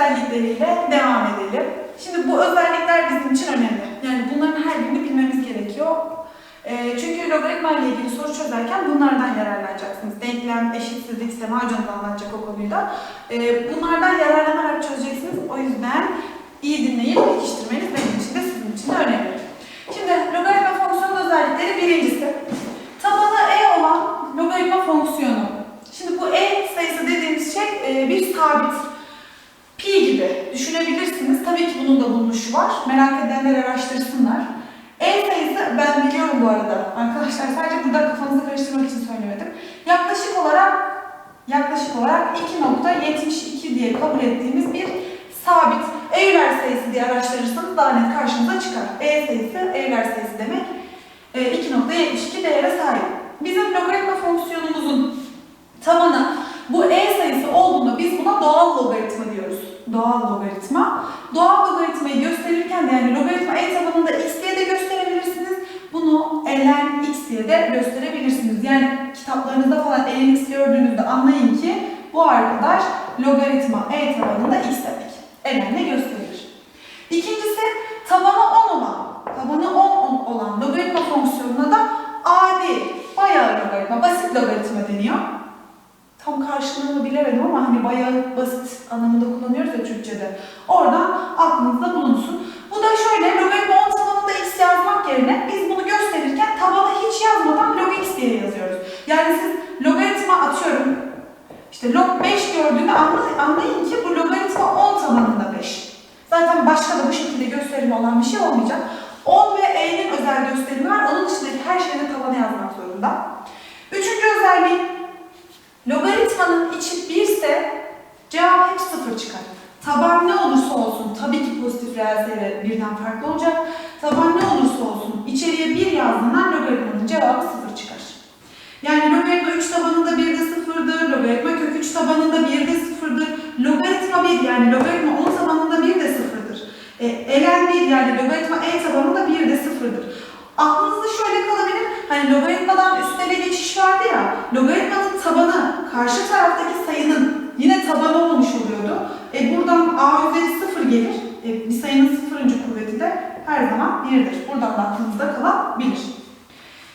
özellikleriyle devam edelim. Şimdi bu özellikler bizim için önemli. Yani bunların her birini bilmemiz gerekiyor. Ee, çünkü logaritma ile ilgili soru çözerken bunlardan yararlanacaksınız. Denklem, eşitsizlik, Sema Hocam da anlatacak o konuyu da. Ee, bunlardan yararlanarak çözeceksiniz. O yüzden iyi dinleyip pekiştirmeniz benim için de sizin için de önemli. Şimdi logaritma fonksiyonu özellikleri birincisi. Tabanı e olan logaritma fonksiyonu. Şimdi bu e sayısı dediğimiz şey e, bir sabit. Pi gibi düşünebilirsiniz. Tabii ki bunun da bulunuşu var. Merak edenler araştırsınlar. E sayısı ben biliyorum bu arada. Arkadaşlar sadece burada kafanızı karıştırmak için söylemedim. Yaklaşık olarak yaklaşık olarak 2.72 diye kabul ettiğimiz bir sabit. Euler sayısı diye araştırırsanız daha net karşınıza çıkar. E sayısı Euler sayısı demek. E, 2.72 değere sahip. Bizim logaritma fonksiyonumuzun tabanı bu e sayısı olduğunda biz buna doğal logaritma diyoruz. Doğal logaritma. Doğal logaritmayı gösterirken de yani logaritma e tabanında x diye de gösterebilirsiniz. Bunu ln x diye de gösterebilirsiniz. Yani kitaplarınızda falan ln x gördüğünüzde anlayın ki bu arkadaş logaritma e tabanında x demek. ln gösterilir. İkincisi tabanı 10 olan, tabanı 10 olan logaritma fonksiyonuna da a değil, bayağı logaritma, basit logaritma deniyor tam karşılığını bilemedim ama hani bayağı basit anlamında kullanıyoruz ya Türkçe'de. Oradan aklınızda bulunsun. Bu da şöyle logaritma 10 tabanında x yazmak yerine biz bunu gösterirken tabanı hiç yazmadan log x diye yazıyoruz. Yani siz logaritma atıyorum işte log 5 gördüğünde anla- anlayın ki bu logaritma 10 tabanında 5. Zaten başka da bu şekilde gösterimi olan bir şey olmayacak. 10 ve e'nin özel gösterimi var. Onun dışındaki her şeyde tabana yazmak zorunda. Üçüncü özelliği Logaritmanın içi 1 ise cevap hep 0 çıkar. Taban ne olursa olsun, tabii ki pozitif reel sayı birden farklı olacak. Taban ne olursa olsun, içeriye 1 yazdığından logaritmanın cevabı 0 çıkar. Yani logaritma 3 tabanında 1 de 0'dır, logaritma kök 3 tabanında 1 de 0'dır. Logaritma 1 yani logaritma 10 tabanında 1 de 0'dır. E, ln 1 yani logaritma e tabanında 1 de 0'dır. Aklınızda şöyle kalabilir, hani logaritmadan üstele geçiş vardı ya, logaritmanın tabanı karşı taraftaki sayının yine tabanı olmuş oluyordu. E buradan a üzeri 0 gelir. E, bir sayının sıfırıncı kuvveti de her zaman 1'dir. Buradan da aklınızda kalabilir.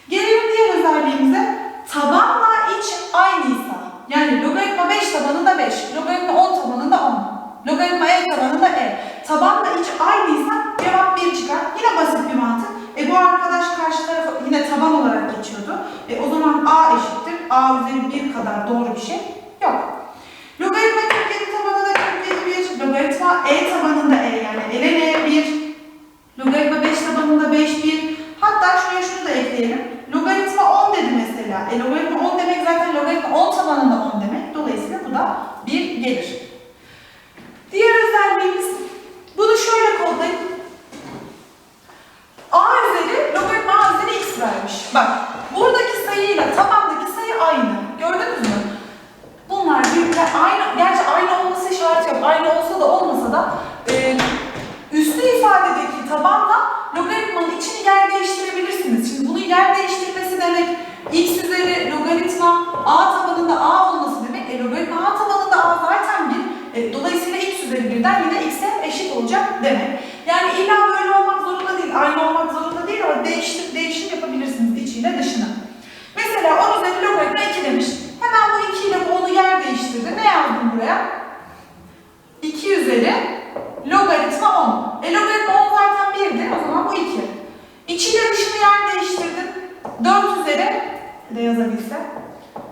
Gelelim diğer özelliğimize. Tabanla iç aynıysa, yani logaritma 5 tabanında 5, logaritma 10 tabanında 10, logaritma e tabanında e. Tabanla iç aynıysa cevap 1 çıkar. Yine basit bir mantık. E bu arkadaş karşı tarafa yine taban olarak geçiyordu. E o zaman a eşittir. a üzeri 1 kadar doğru bir şey yok. Logaritma 47 tabanında 47 1, logaritma e tabanında e yani ln e 1, logaritma 5 tabanında 5 1. Hatta şuraya şunu da ekleyelim. Logaritma 10 dedi mesela. E logaritma 10 demek zaten logaritma 10 tabanında 10 demek. Dolayısıyla bu da 1 gelir. Diğer özelliğimiz bunu şöyle kodlayın. A üzeri logaritma A üzeri x vermiş. Bak buradaki sayıyla tabandaki sayı aynı. Gördünüz mü? Birbirine aynı. Gerçi aynı olması şart yok. Aynı olsa da olmasa da e, üslü ifadedeki tabanla logaritmanın içini yer değiştirebilirsiniz. Şimdi bunun yer değiştirmesi demek x üzeri logaritma a tabanında a olması demek. E logaritma a tabanında a zaten bir. E, dolayısıyla x üzeri birden yine x'e eşit olacak demek. Yani illa böyle olmak zorunda değil, aynı olmak zorunda değil ama değiştir, değişim yapabilirsiniz içiyle dışına. Mesela 10 üzeri logaritma 2 demiş. Hemen bu 2 ile bu 10'u yer değiştirdi. Ne yazdım buraya? 2 üzeri logaritma 10. E logaritma 10 zaten 1'di. O zaman bu 2. İçiyle dışını yer değiştirdim. 4 üzeri de yazabilsem.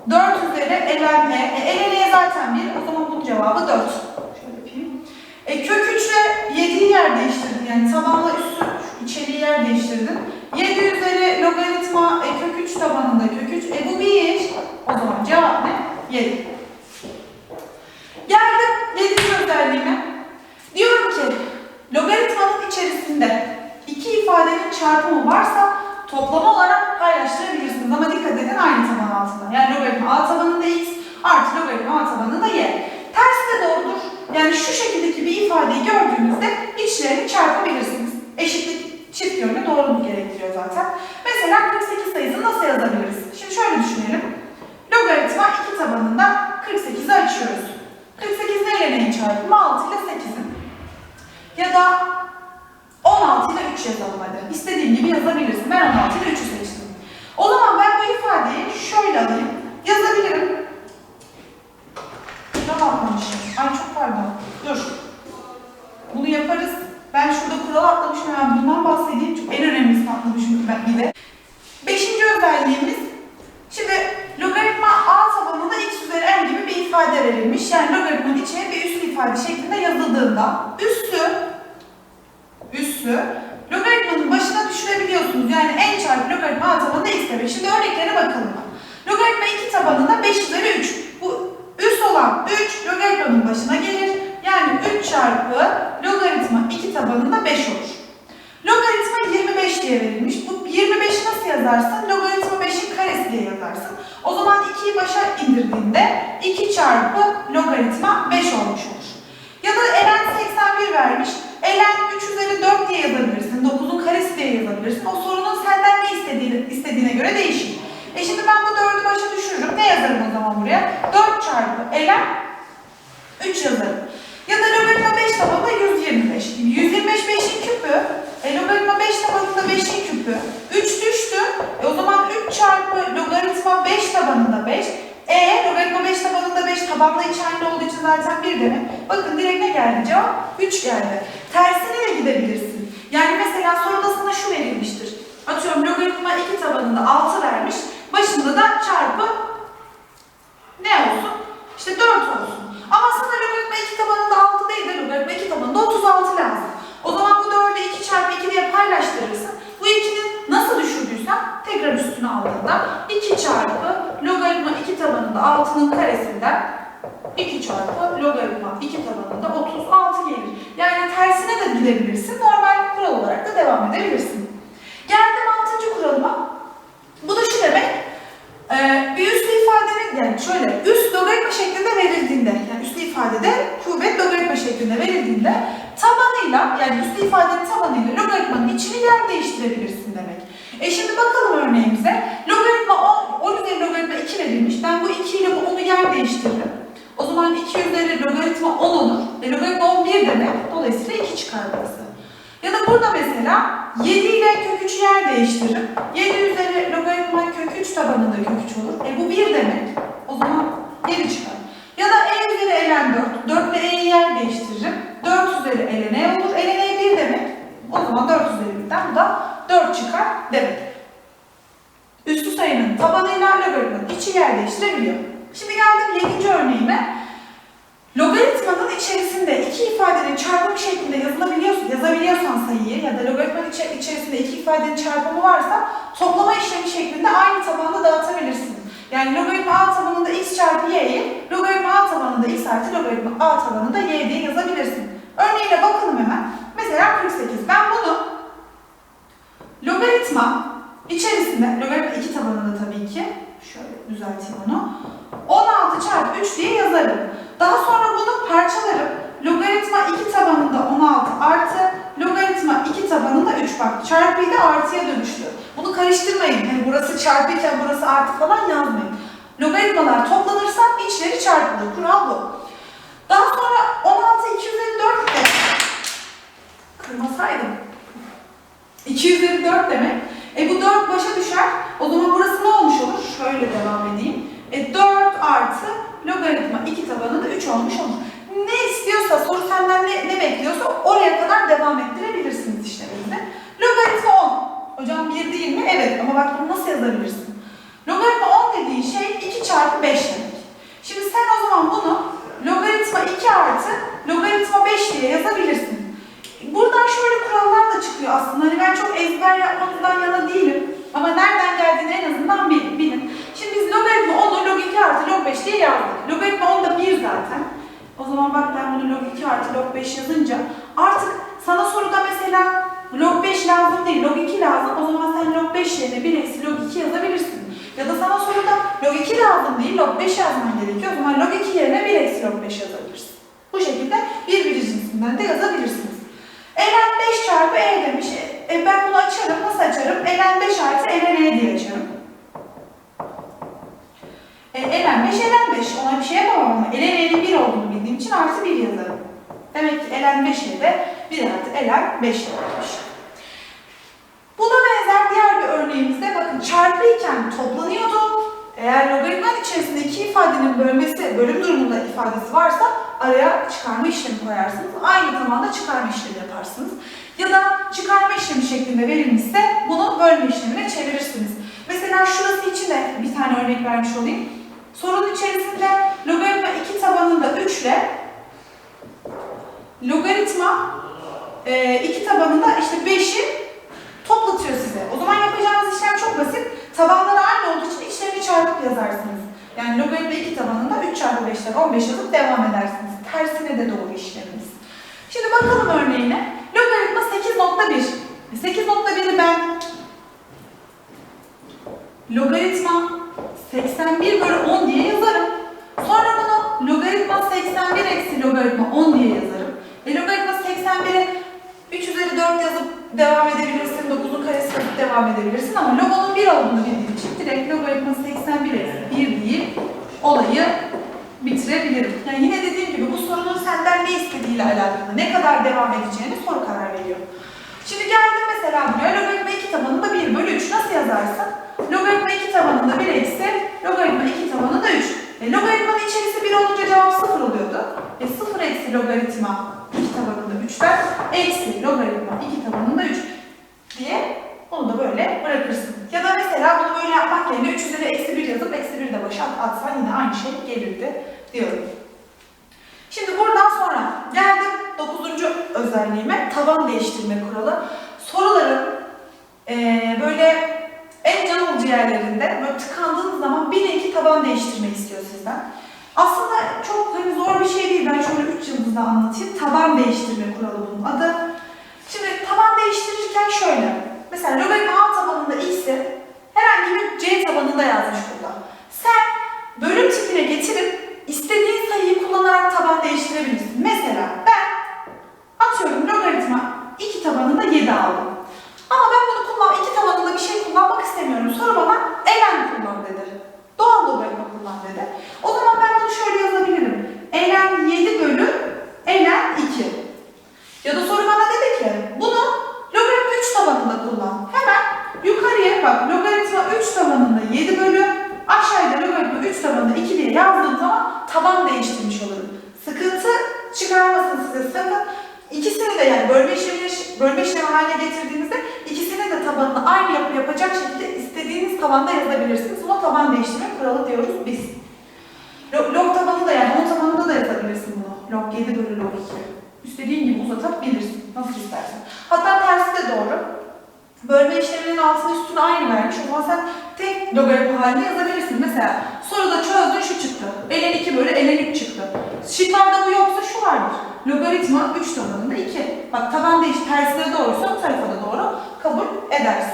4 üzeri ln e. E ln e zaten 1. O zaman bunun cevabı 4. Şöyle yapayım. E kök 3 ile 7'yi yer değiştirdim. Yani tabanla üstü içeriği yer değiştirdim. 7 üzeri logaritma e, kök 3 tabanında kök 3. E bu 1. O zaman cevap ne? 7. Geldim 7. özelliğime. Diyorum ki logaritmanın içerisinde iki ifadenin çarpımı varsa toplamı olarak paylaştırabilirsiniz. Ama dikkat edin aynı taban altında. Yani logaritma a tabanında x artı logaritma a tabanında y. Tersi de doğrudur. Yani şu şekildeki bir ifadeyi gördüğünüzde içlerini çarpabilirsiniz. Eşitlik çift yönlü doğruluk gerektiriyor zaten. Mesela 48 sayısını nasıl yazabiliriz? Şimdi şöyle düşünelim. Logaritma 2 tabanında 48'i açıyoruz. 48 neyle n'in çarpımı 6 ile 8'in. Ya da 16 ile 3 yazalım hadi. İstediğin gibi yazabilirsin. Ben 16 ile 3'ü seçtim. O zaman ben bu ifadeyi şöyle alayım. Yazabilirim. Şuna atlamışım. Ay çok pardon. Dur. Bunu yaparız. Ben şurada kural atlamışım. Hemen bundan bahsedeyim. Çünkü en önemlisini atlamışım ben bir de. Beşinci özelliğimiz. Şimdi logaritma a tabanında x üzeri n gibi bir ifade verilmiş. Yani logaritmanın içine bir üslü ifade şeklinde yazıldığında üssü üssü logaritmanın başına düşürebiliyorsunuz. Yani n çarpı logaritma a tabanında x demek. Şimdi örneklere bakalım. Logaritma 2 tabanında 5 üzeri 3. Bu üs olan 3 logaritmanın başına gelir. Yani 3 çarpı logaritma 2 tabanında 5 olur. Logaritma 25 diye verilmiş. Bu 25'i nasıl yazarsın? Logaritma 5'in karesi diye yazarsın. O zaman 2'yi başa indirdiğinde 2 çarpı logaritma 5 olmuş olur. Ya da ln 81 vermiş. ln 3 üzeri 4 diye yazabilirsin. 9'un karesi diye yazabilirsin. O sorunun senden ne istediğini, istediğine göre değişir. E şimdi ben bu 4'ü başa düşürürüm. Ne yazarım o zaman buraya? 4 çarpı ln 3 yazarım. Ya da logaritma 5 tabanında 125. 125 5'in küpü. E, logaritma 5 tabanında 5'in küpü. 3 düştü. E, o zaman 3 çarpı logaritma 5 tabanında 5. E logaritma 5 tabanında 5 tabanla iç aynı olduğu için zaten 1 demek. Bakın direkt ne geldi cevap? 3 geldi. Tersine de gidebilirsin. Yani mesela soruda sana şu verilmiştir. Atıyorum logaritma 2 tabanında 6 vermiş. Başında da çarpı ne olsun? İşte 4 olsun. Ama sana logaritma 2 tabanında 6 değil de logaritma 2 tabanında 36 lazım. O zaman bu 4'ü 2 çarpı 2 diye paylaştırırsın. Bu 2'nin nasıl düşürdüysen tekrar üstüne aldığında 2 çarpı logaritma 2 tabanında 6'nın karesinden 2 çarpı logaritma 2 tabanında 36 gelir. Yani tersine de gidebilirsin. Normal kural olarak da devam edebilirsin. Geldim 6. kuralıma. Bu da şu demek. Ee, bir üslü ifadenin yani şöyle üst logaritma şeklinde verildiğinde yani üslü ifadede kuvvet logaritma şeklinde verildiğinde tabanıyla yani üslü ifadenin tabanıyla logaritmanın içini yer değiştirebilirsin demek. E şimdi bakalım örneğimize. Logaritma 10, 10 üzeri logaritma 2 verilmiş. Ben bu 2 ile bu 10'u yer değiştiririm. O zaman 2 üzeri logaritma 10 olur. E logaritma 11 demek. Dolayısıyla 2 çıkar burası. Ya da burada mesela 7 ile kök 3'ü yer değiştiririm. 7 üzeri logaritma kök 3 tabanında kök 3 olur. E bu 1 demek. O zaman 7 çıkar. Ya da e üzeri ln 4. 4 ile e'yi yer değiştiririm. 4 üzeri ln e olur. ln e 1 demek. O zaman 4 üzeri 1'den bu da 4 çıkar demek. Üstü sayının tabanıyla logaritmanın içi yer değiştirebiliyor. Şimdi geldim 7. örneğime. Logaritmanın içerisinde iki ifadenin çarpımı şeklinde yazılabiliyorsa, yazabiliyorsan sayıyı ya da logaritmanın içe- içerisinde iki ifadenin çarpımı varsa toplama işlemi şeklinde aynı tabanda dağıtabilirsin. Yani logaritma a tabanında x çarpı y'yi logaritma a tabanında x artı logaritma a tabanında y diye yazabilirsin. Örneğine bakalım hemen. Mesela 48. Ben logaritma içerisinde, logaritma 2 tabanında tabii ki, şöyle düzelteyim onu. 16 çarpı 3 diye yazarım. Daha sonra bunu parçalarım. Logaritma 2 tabanında 16 artı logaritma 2 tabanında 3 bak. Çarpıyı da artıya dönüştü. Bunu karıştırmayın. Yani burası çarpıyken burası artı falan yazmayın. Logaritmalar toplanırsa içleri çarpılır. Kural bu. Daha sonra 16 254 de kırmasaydım. 2 üzeri 4 demek. E bu 4 başa düşer. O zaman burası ne olmuş olur? Şöyle devam edeyim. E 4 artı logaritma 2 tabanında 3 olmuş olur. Ne istiyorsa, soru senden ne, ne bekliyorsa oraya kadar devam ettirebilirsiniz işleminizi. Logaritma 10. Hocam 1 değil mi? Evet ama bak bunu nasıl yazabilirsin? Logaritma 10 dediğin şey 2 çarpı 5 demek. Şimdi sen o zaman bunu logaritma 2 artı logaritma 5 diye yazabilirsin. Buradan şöyle kurallar da çıkıyor aslında. Hani ben çok ezber yapmanızdan yana değilim. Ama nereden geldiğini en azından bil- bilin. Şimdi biz logaritma 10'u log 2 artı log 5 diye yazdık. Logaritma 10 da 1 zaten. O zaman bak ben bunu log 2 artı log 5 yazınca artık sana soruda mesela log 5 lazım değil, log 2 lazım. O zaman sen log 5 yerine 1 eksi log 2 yazabilirsin. Ya da sana soruda log 2 lazım değil, log 5 yazman gerekiyor. O zaman log 2 yerine 1 eksi log 5 yazabilirsin. Bu şekilde bir birinci cinsinden de yazabilirsiniz. ln 5 çarpı e demiş. E, ben bunu açarım. Nasıl açarım? ln 5 artı ln e diye açarım. E, ln 5 ln 5. 5. Ona bir şey yapamam ama ln n'nin 1 olduğunu bildiğim için artı 1 yazarım. Demek ki ln 5'e de 1 artı ln 5 yapmış. Buna benzer diğer bir örneğimizde bakın çarpıyken toplanıyordu. Eğer logaritmanın içerisinde iki ifadenin bölmesi, bölüm durumunda ifadesi varsa araya çıkarma işlemi koyarsınız. Aynı zamanda çıkarma işlemi yaparsınız. Ya da çıkarma işlemi şeklinde verilmişse bunu bölme işlemine çevirirsiniz. Mesela şurası için de bir tane örnek vermiş olayım. Sorunun içerisinde logaritma 2 tabanında 3 ile logaritma 2 tabanında işte 5'i toplatıyor size. O zaman yapacağınız işlem çok basit. Tabanları aynı olduğu için içlerini çarpıp yazarsınız. Yani logaritma 2 tabanında 3 çarpı 5'ten 15 yazıp devam edersiniz. Tersine de doğru işleminiz. Şimdi bakalım örneğine. Logaritma 8.1. 8.1'i ben logaritma 81 bölü 10 diye yazarım. Sonra bunu logaritma 81 eksi logaritma 10 diye yazarım. E logaritma 81'e 3 üzeri 4 yazıp devam edebilirsin, 9'un karesi yazıp devam edebilirsin ama logonun 1 olduğunu bildiğim için direkt logaritma 81 eksi 1 deyip olayı bitirebilirim. Yani yine dediğim gibi bu sorunun senden ne istediğiyle alakalı, ne kadar devam edeceğini soru karar veriyor. Şimdi geldim mesela buraya logaritma 2 tabanında 1 bölü 3 yazarsın? Logaritma 2 tabanında 1 eksi logaritma 2 tabanında 3. E, logaritmanın içerisi 1 olunca cevap 0 oluyordu. E 0 eksi logaritma 2 tabanında 3'ten eksi logaritma 2 tabanında 3 diye onu da böyle bırakırsın. Ya da mesela bunu böyle yapmak yerine 3 üzeri eksi 1 yazıp eksi 1 de başa atsan yine aynı şey gelirdi diyorum. Şimdi buradan sonra geldim 9. özelliğime taban değiştirme kuralı. Soruların eee, böyle yerlerinde böyle tıkandığınız zaman bir iki taban değiştirme istiyor sizden. Aslında çok hani zor bir şey değil. Ben şöyle 3 yıldızda anlatayım. Taban değiştirme kuralı bunun adı. Şimdi taban değiştirirken şöyle. Mesela logaritma A tabanında x'i herhangi bir c tabanında yazmış burada. Sen bölüm tipine getirip istediğin sayıyı kullanarak taban değiştirebilirsin. Mesela ben atıyorum logaritma 2 tabanında 7 aldım. Ama ben bunu kullan, 2 tabanında bir şey kullanmak istemiyorum. Sonra bana ln kullan dedi. Doğal logaritma kullan dedi. O zaman ben bunu şöyle yazabilirim. ln 7 bölü ln 2. Ya da soru bana dedi ki bunu logaritma 3 tabanında kullan. Hemen yukarıya bak logaritma 3 tabanında 7 bölü aşağıda logaritma 3 tabanında 2 diye yazdığım zaman taban değiştirmiş olurum. Sıkıntı çıkarmasın size sakın. İkisini de yani bölme işlemini bölme işlemi haline getirdiğinizde ikisinin de tabanını aynı yapı yapacak şekilde istediğiniz tabanda yazabilirsiniz. Buna taban değiştirme kuralı diyoruz biz. Log, log tabanı da yani 10 tabanında da yazabilirsin bunu. Log 7 bölü log 2. İstediğin gibi uzatabilirsin. Nasıl istersen. Hatta tersi de doğru. Bölme işleminin altını üstünü aynı vermiş. O zaman sen tek logaritma halinde yazabilirsin. Mesela soruda çözdün şu çıktı. ln 2 bölü ln 3 çıktı. Şıklarda bu yoksa şu vardır. Logaritma 3 tabanında 2. Bak taban değiş tersine doğruysa bu tarafa da doğru kabul edersin.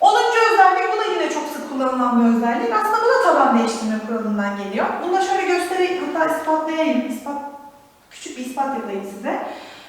10. özellik bu da yine çok sık kullanılan bir özellik. Aslında bu da taban değiştirme kuralından geliyor. Bunu da şöyle göstereyim hatta ispatlayayım. İspat, küçük bir ispat yapayım size.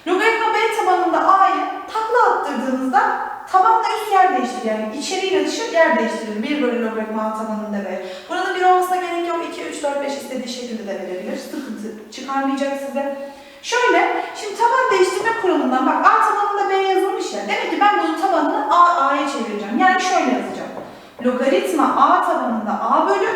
Logaritma b tabanında a'yı takla attırdığınızda tabanla üst yer değiştirir. Yani içeriyle dışı yer değiştirir. 1 bölü logaritma a tabanında b. Buranın 1 olmasına gerek yok. 2, 3, 4, 5 istediği şekilde de verebilir. Sıkıntı çıkarmayacak size. Şöyle, şimdi taban değiştirme kuralından bak A tabanında B yazılmış ya. Demek ki ben bunun tabanını A, A'ya çevireceğim. Yani şöyle yazacağım. Logaritma A tabanında A bölü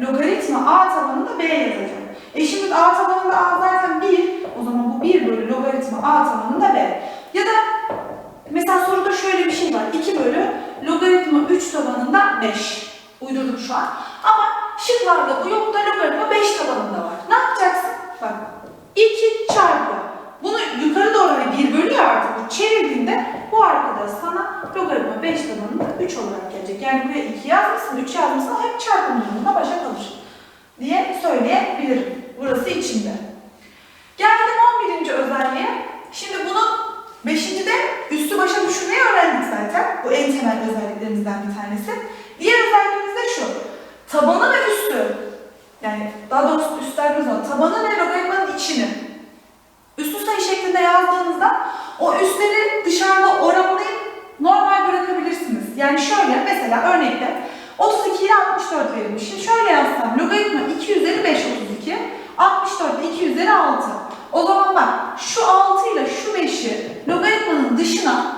logaritma A tabanında B yazacağım. E şimdi A tabanında A zaten 1. O zaman bu 1 bölü logaritma A tabanında B. Ya da mesela soruda şöyle bir şey var. 2 bölü logaritma 3 tabanında 5. Uydurdum şu an. Ama şıklarda bu yok da logaritma 5 tabanında var. Ne yapacaksın? Bak 2 çarpı. Bunu yukarı doğru hani 1 bölü ya artık bu çevirdiğinde bu arkadaş sana logaritma 5 tabanında 3 olarak gelecek. Yani buraya 2 yazmışsın, 3 yazmışsın hep çarpım durumunda başa kalır diye söyleyebilirim. Burası içinde. Geldim 11. özelliğe. Şimdi bunun 5. de üstü başa düşürmeyi öğrendik zaten. Bu en temel özelliklerimizden bir tanesi. Diğer özelliğimiz de şu. Tabanı ve üstü. Yani daha doğrusu üstler zaman tabanı ve logaritmanın içini üstü sayı şeklinde yazdığınızda o üstleri dışarıda oranlayıp normal bırakabilirsiniz. Yani şöyle mesela örnekte 32 ile 64 verilmiş. Şöyle yazsam logaritma 2 üzeri 5 32. 64 de 2 üzeri 6. O zaman bak şu 6 ile şu 5'i logaritmanın dışına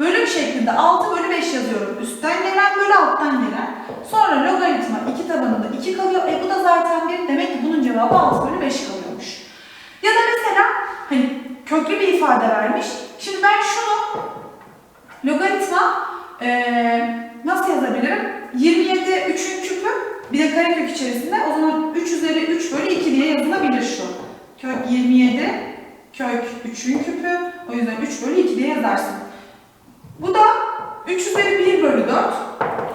bölüm şeklinde 6 bölü 5 yazıyorum. Üstten gelen bölü alttan gelen. Sonra logaritma 2 tabanında 2 kalıyor. E bu da zaten 1. Demek ki bunun cevabı 6 bölü 5 kalıyormuş. Ya da mesela hani köklü bir ifade vermiş. Şimdi ben şunu logaritma eee, nasıl yazabilirim? 27 3'ün küpü bir de karekök içerisinde o zaman 3 üzeri 3 bölü 2 diye yazılabilir şu. Kök 27 kök 3'ün küpü o yüzden 3 bölü 2 diye yazarsın. Bu da 3 üzeri 1 bölü 4.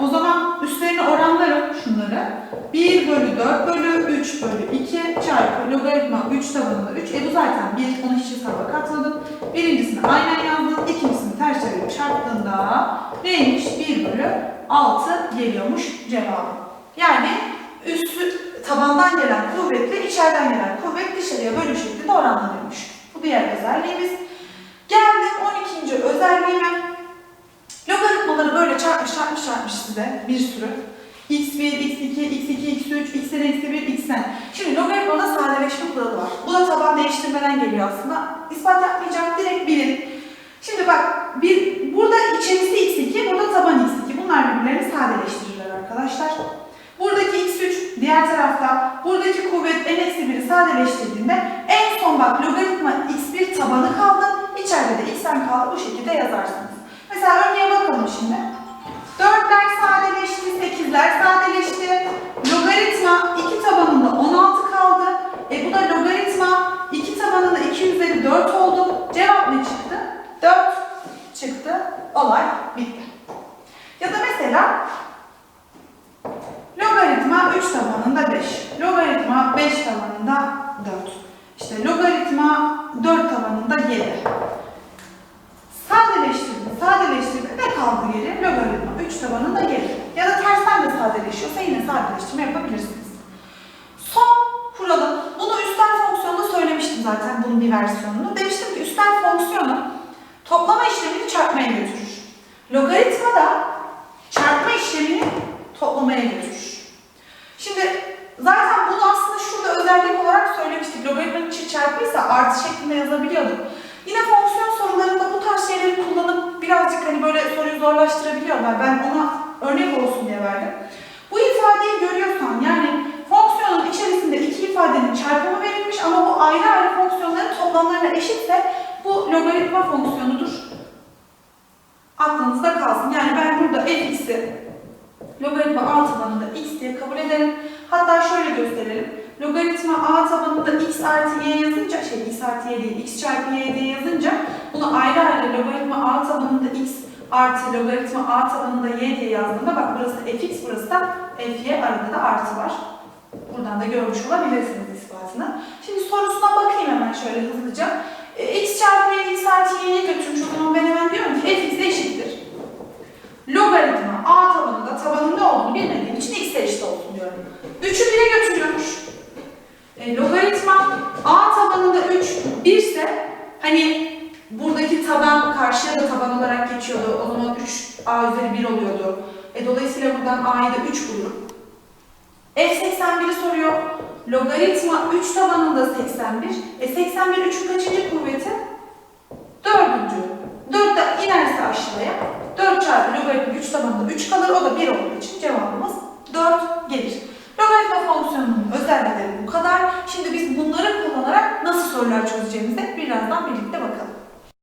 O zaman üstlerini oranlarım şunları. 1 bölü 4 bölü 3 bölü 2 çarpı logaritma 3 tabanında 3. E bu zaten 1. Onu hiç hesaba katmadım. Birincisini aynen yazdım. ikincisini ters çevirip çarptığında neymiş? 1 bölü 6 geliyormuş cevabı. Yani üstü tabandan gelen kuvvetle içeriden gelen kuvvet dışarıya bölüm şeklinde oranlanıyormuş. Bu diğer özelliğimiz. Geldim size bir sürü. x1, x2, x2, x3, x'den eksi 1, x'ten. Şimdi logaritmada sadeleşme kuralı var. Bu da taban değiştirmeden geliyor aslında. İspat yapmayacağım, direkt bilin. Şimdi bak, bir, burada içerisi x2, burada taban x2. Bunlar birbirlerini sadeleştirirler arkadaşlar. Buradaki x3 diğer tarafta, buradaki kuvvet n eksi 1'i sadeleştirdiğinde en son bak logaritma x1 tabanı kaldı, içeride de xn kaldı bu şekilde yazarsınız. Mesela örneğe bakalım şimdi. 4'ler sadeleşti, 8'ler sadeleşti. Logaritma 2 tabanında 16 kaldı. E bu da logaritma 2 tabanında 2 üzeri 4 oldu. Cevap ne çıktı? 4 çıktı. Olay bitti. Ya da mesela logaritma 3 tabanında 5. Logaritma 5 tabanında 4. İşte logaritma 4 tabanında 7. Sadeleştirdim, sadeleştirdim. Ne kaldı geri? Logaritma 3 tabanında 7. Ya da tersten de sadeleşiyorsa yine sadeleştirme yapabilirsiniz. Son kuralım. Bunu üstel fonksiyonda söylemiştim zaten bunun bir versiyonunu. Demiştim ki üstel fonksiyonu toplama işlemini çarpmaya götürür. Logaritma da çarpma işlemini toplamaya götürür. Şimdi zaten bunu aslında şurada özellik olarak söylemiştik. Logaritmanın çift çarpıysa artı şeklinde yazabiliyorduk. Yine fonksiyon sorularında bu tarz şeyleri kullanıp birazcık hani böyle soruyu zorlaştırabiliyorlar. Ben ona örnek olsun diye verdim. Bu ifadeyi görüyorsan yani fonksiyonun içerisinde iki ifadenin çarpımı verilmiş ama bu ayrı ayrı fonksiyonların toplamlarına eşitse bu logaritma fonksiyonudur. Aklınızda kalsın. Yani ben burada fx'i logaritma a tabanında x diye kabul ederim. Hatta şöyle gösterelim. Logaritma a tabanında x artı y yazınca, şey x artı y değil, x çarpı y diye yazınca bunu ayrı ayrı logaritma a tabanında x artı logaritma a tabanında y diye yazdığımda bak burası fx, burası da fy, arada da artı var. Buradan da görmüş olabilirsiniz ispatını. Şimdi sorusuna bakayım hemen şöyle hızlıca. E, x çarpı y, x artı y'ye götürmüş o ben hemen diyorum ki fx eşittir. Logaritma a tabanında tabanın ne olduğunu bilmediğim için x'e eşit olsun diyorum. 3'ü 1'e götürüyormuş. E, logaritma a tabanında 3 1 ise hani buradaki taban karşıya da taban olarak geçiyordu. O zaman 3 a üzeri 1 oluyordu. E, dolayısıyla buradan a'yı da 3 bulurum. F81'i soruyor. Logaritma 3 tabanında 81. E 81 3'ün kaçıncı kuvveti? Dördüncü. 4 de inerse aşağıya. 4 çarpı logaritma 3 tabanında 3 kalır. O da 1 olduğu için cevabımız 4 gelir. Logaritma fonksiyonunun özellikleri bu kadar. Şimdi biz bunları kullanarak nasıl sorular çözeceğimize birazdan birlikte bakalım.